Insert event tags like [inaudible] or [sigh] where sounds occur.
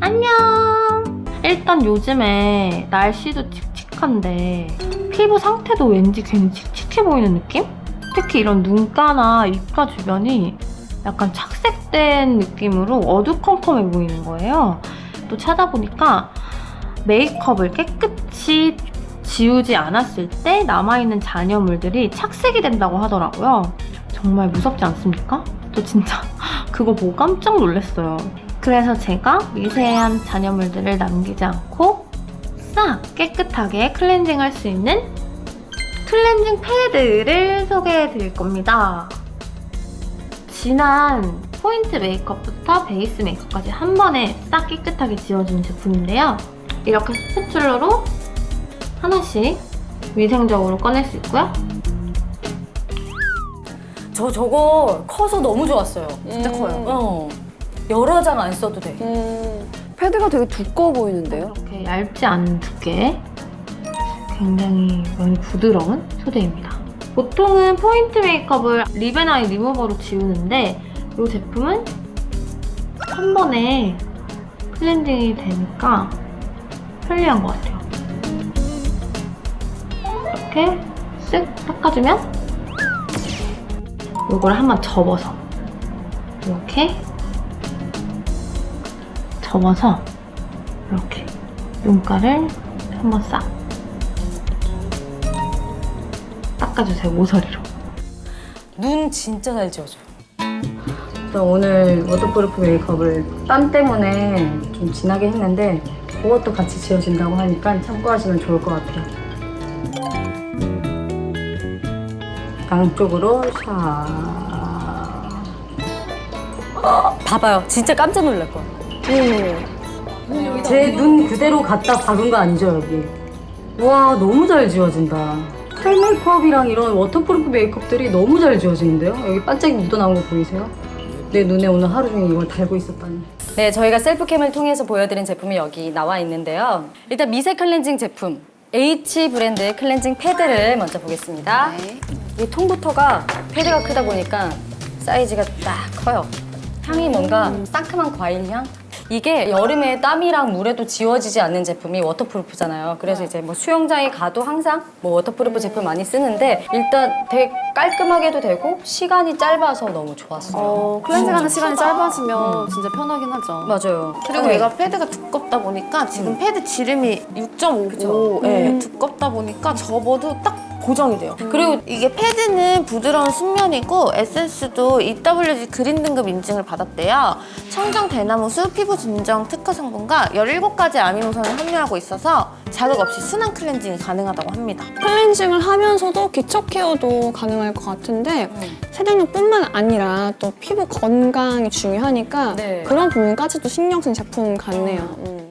안녕. 일단 요즘에 날씨도 칙칙한데 피부 상태도 왠지 괜히 칙칙해 보이는 느낌? 특히 이런 눈가나 입가 주변이 약간 착색된 느낌으로 어두컴컴해 보이는 거예요. 또 찾아보니까 메이크업을 깨끗이 지우지 않았을 때 남아있는 잔여물들이 착색이 된다고 하더라고요. 정말 무섭지 않습니까? 저 진짜 [laughs] 그거 보고 깜짝 놀랐어요. 그래서 제가 미세한 잔여물들을 남기지 않고 싹 깨끗하게 클렌징 할 수 있는 클렌징 패드를 소개해 드릴 겁니다. 진한 포인트 메이크업부터 베이스 메이크업까지 한 번에 싹 깨끗하게 지워주는 제품인데요. 이렇게 스패츌러로 하나씩 위생적으로 꺼낼 수 있고요. 저 저거 커서 너무 좋았어요. 진짜 커요. 어. 여러 장 안 써도 돼. 음, 패드가 되게 두꺼워 보이는데요? 이렇게 얇지 않은 두께, 굉장히 많이 부드러운 소재입니다. 보통은 포인트 메이크업을 립앤 아이 리무버로 지우는데 이 제품은 한 번에 클렌징이 되니까 편리한 것 같아요. 이렇게 쓱 닦아주면 이걸 한번 접어서 이렇게 접어서 이렇게 눈가를 한번 싹 닦아주세요 모서리로 눈 진짜 잘 지워줘. 저 오늘 워터프루프 메이크업을 땀 때문에 좀 진하게 했는데 그것도 같이 지워진다고 하니까 참고하시면 좋을 것 같아요. 양쪽으로 샤. 봐봐요. 진짜 깜짝 놀랄 거야. 제 눈 그대로 갖다 박은 거 아니죠 여기? 와 너무 잘 지워진다. 털 메이크업이랑 이런 워터프루프 메이크업들이 너무 잘 지워지는데요? 여기 반짝이 묻어나온 거 보이세요? 내 눈에 오늘 하루 종일 이걸 달고 있었다니. 네, 저희가 셀프캠을 통해서 보여드린 제품이 여기 나와 있는데요. 일단 미세 클렌징 제품 H 브랜드의 클렌징 패드를 먼저 보겠습니다. 네. 이 통부터가 패드가 크다 보니까 사이즈가 딱 커요. 향이 뭔가 상큼한 과일 향? 이게 여름에 땀이랑 물에도 지워지지 않는 제품이 워터프루프잖아요. 그래서 이제 뭐 수영장에 가도 항상 뭐 워터프루프 제품 많이 쓰는데 일단 되게 깔끔하게도 되고 시간이 짧아서 너무 좋았어요. 어, 클렌징하는 시간이 짧아지면 진짜 편하긴 하죠. 맞아요. 그리고 얘가 패드가 두껍다 보니까 지금 패드 지름이 6.5고 예, 두껍다 보니까 접어도 딱 고정이 돼요. 그리고 이게 패드는 부드러운 순면이고 에센스도 EWG 그린 등급 인증을 받았대요. 청정 대나무수 피부 진정 특허 성분과 17가지 아미노산을 함유하고 있어서 자극 없이 순한 클렌징이 가능하다고 합니다. 클렌징을 하면서도 기초 케어도 가능할 것 같은데 세정력뿐만 아니라 또 피부 건강이 중요하니까 네. 그런 부분까지도 신경 쓴 제품 같네요. 음.